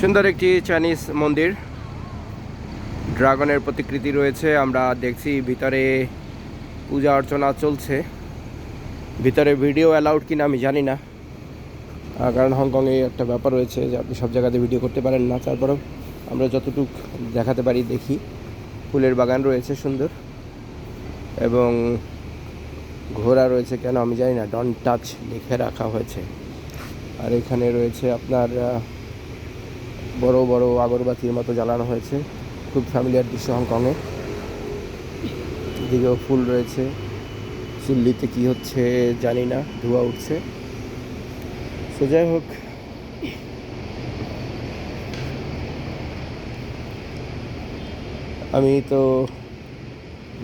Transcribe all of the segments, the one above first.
সুন্দর একটি চাইনিজ মন্দির। ড্রাগনের প্রতিকৃতি রয়েছে, আমরা দেখছি ভিতরে পূজা অর্চনা চলছে। ভিতরে ভিডিও অ্যালাউড কিনা আমি জানি না। কারণ হংকংয়ে একটা ব্যাপার রয়েছে যে আপনি সব জায়গাতে ভিডিও করতে পারেন না। তারপরেও আমরা যতটুক দেখাতে পারি দেখি। ফুলের বাগান রয়েছে সুন্দর। এবং ঘোড়া রয়েছে কেন আমি জানি না। ডন টাচ লিখে রাখা হয়েছে। আর এখানে রয়েছে আপনার বড় বড় আগরবাতির মতো জ্বালানো হয়েছে। খুব ফ্যামিলিয়ার দৃশ্য হংকংয়ে। এদিকেও ফুল রয়েছে। চুল্লিতে কি হচ্ছে জানি না, ধোঁয়া উঠছে। সো যাই হোক। আমি তো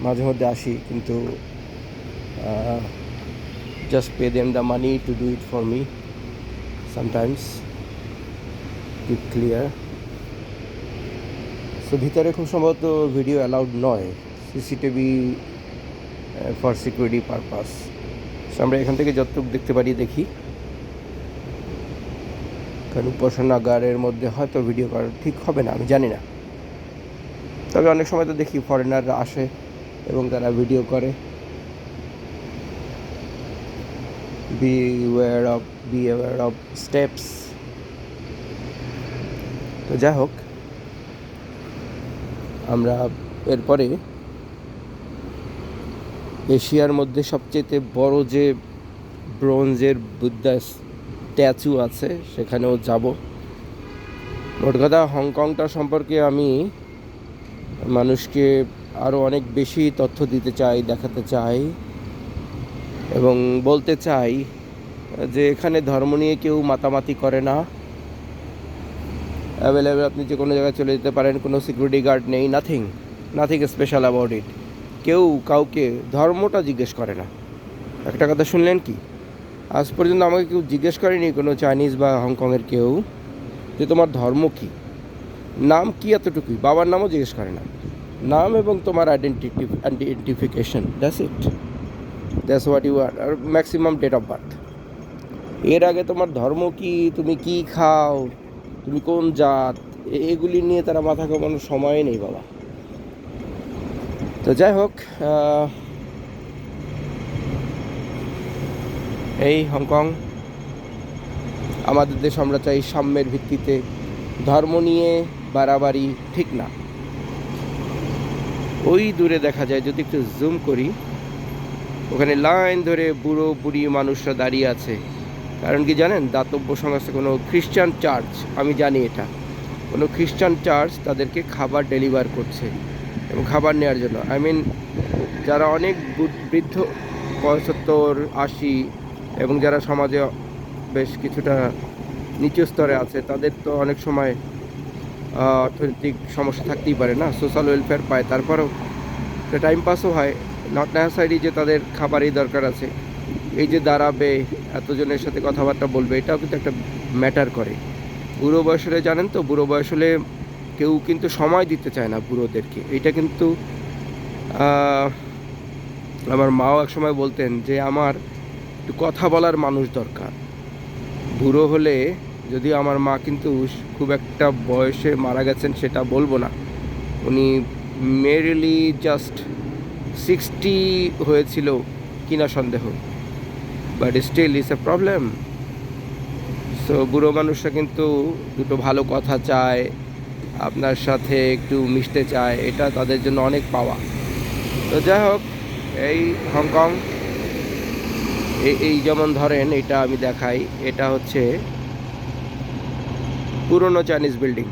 মাঝে মধ্যে আসি, কিন্তু just pay them the money to do it for me sometimes keep clear so ভিতরে খুব সম্ভবত ভিডিও অ্যালাউড নয় CCTV for security purpose so আমরা এখান থেকে যতটুকু দেখতে পারি দেখি। কারণ উপাসনাগারের মধ্যে হয়তো ভিডিও করা ঠিক হবে না, আমি জানি না। তবে অনেক সময় তো দেখি ফরেনাররা আসে এবং তারা ভিডিও করে। Beware of be aware of steps তো যাই হোক, আমরা এরপরে এশিয়ার মধ্যে সবচেয়ে বড় যে ব্রোঞ্জের বুদ্ধা স্ট্যাচু আছে, সেখানেও যাব। মোট কথা, হংকংটা সম্পর্কে আমি মানুষকে আরও অনেক বেশি তথ্য দিতে চাই, দেখাতে চাই এবং বলতে চাই যে এখানে ধর্ম নিয়ে কেউ মাতামাতি করে না। অ্যাভেলেবেল আপনি যে কোনো জায়গায় চলে যেতে পারেন, কোনো সিকিউরিটি গার্ড নেই nothing nothing special about it কেউ কাউকে ধর্মটা জিজ্ঞেস করে না। একটা কথা শুনলেন কি? আজ পর্যন্ত আমাকে কেউ জিজ্ঞেস করেনি কোনো চাইনিজ বা হংকংয়ের কেউ, যে তোমার ধর্ম কী? নাম কি এতটুকুই? বাবার নামও জিজ্ঞেস করে না। নাম এবং তোমার identity identification that's it that's what you are R maximum date of birth এর আগে তোমার ধর্ম কি? তুমি কি খাও? তুমি কোন জাত? এগুলি নিয়ে তারা মাথা কামানোর সময় নেই, বাবা। তো যাই হোক এই হংকং, আমাদের দেশ আমরা চাই সাম্যের ভিত্তিতে। ধর্ম নিয়ে বাড়াবাড়ি ঠিক না। ওই দূরে দেখা যায়, যদি একটু জুম করি, ওখানে লাইন ধরে বুড়ো বুড়ি মানুষরা দাঁড়িয়ে আছে। কারণ কি জানেন? দাতব্য সংস্থা কোনো খ্রিস্টান চার্চ, আমি জানি এটা। কোনো খ্রিস্টান চার্চ তাদেরকে খাবার ডেলিভার করছে এবং খাবার নেওয়ার জন্য। আই মিন, যারা অনেক বৃদ্ধ পঁয়সত্তর, আশি এবং যারা সমাজে বেশ কিছুটা নিচু স্তরে আছে, তাদের তো অনেক সময় অর্থনৈতিক সমস্যা থাকতেই পারে না? সোশ্যাল ওয়েলফেয়ার পায়, তারপরেও টাইম পাসও হয়। নট নেসারি যে তাদের খাবারই দরকার আছে। এই যে দাঁড়াবে, এতজনের সাথে কথাবার্তা বলবে, এটাও কিন্তু একটা ম্যাটার করে। বুড়ো বয়স হলে জানেন তো, বুড়ো বয়স হলে কেউ কিন্তু সময় দিতে চায় না বুড়োদেরকে। এটা কিন্তু আমার মাও একসময় বলতেন যে, আমার একটু কথা বলার মানুষ দরকার। বুড়ো হলে যদি আমার মা কিন্তু খুব একটা বয়সে মারা গেছেন সেটা বলব না। উনি মেরিলি জাস্ট সিক্সটি হয়েছিল কিনা সন্দেহ। But still is a problem so বুড়ো মানুষরা কিন্তু দুটো ভালো কথা চায়, আপনার সাথে একটু মিশতে চায়, এটা তাদের জন্য অনেক পাওয়া। তো যাই হোক, এই হংকং, এই যেমন ধরেন, এটা আমি দেখাই, এটা হচ্ছে পুরনো চাইনিজ বিল্ডিং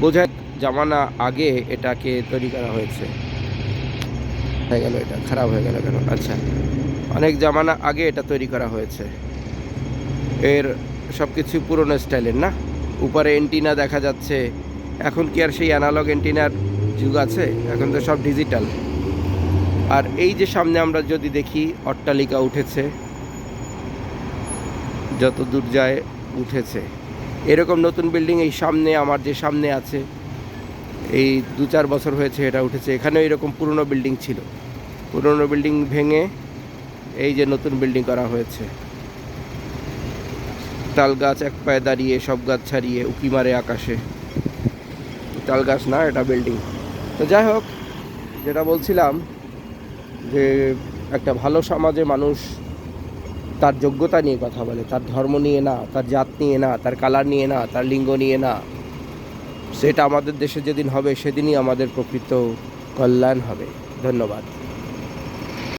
বোঝায় জামানা আগে এটাকে তৈরি করা হয়েছে। হয়ে গেল এটা, খারাপ হয়ে গেল কেন? আচ্ছা। অনেক জামানা আগে এটা তৈরি করা হয়েছে। এর সব কিছু পুরনো স্টাইলের, না? উপরে এন্টিনা দেখা যাচ্ছে। এখন কি আর সেই অ্যানালগ এন্টিনার যুগ আছে? এখন তো সব ডিজিটাল আর এই যে সামনে আমরা যদি দেখি, অট্টালিকা উঠেছে। যত দূর যায়, উঠেছে। এরকম নতুন বিল্ডিং এই সামনে, আমার যে সামনে আছে, এই দু চার বছর হয়েছে এটা উঠেছে। এখানেও এরকম পুরনো বিল্ডিং ছিল। পুরনো বিল্ডিং ভেঙে এই যে নতুন বিল্ডিং করা হয়েছে। তাল গাছ এক পায়ে দাঁড়িয়ে, সব গাছ ছাড়িয়ে, উকি মারে আকাশে। তাল গাছ না, এটা বিল্ডিং তো যাই হোক, যেটা বলছিলাম যে একটা ভালো সমাজে মানুষ তার যোগ্যতা নিয়ে কথা বলে, তার ধর্ম নিয়ে না, তার জাত নিয়ে না, তার কালার নিয়ে না, তার লিঙ্গ নিয়ে না। সেটা আমাদের দেশে যেদিন হবে, সেদিনই আমাদের প্রকৃত কল্যাণ হবে। ধন্যবাদ।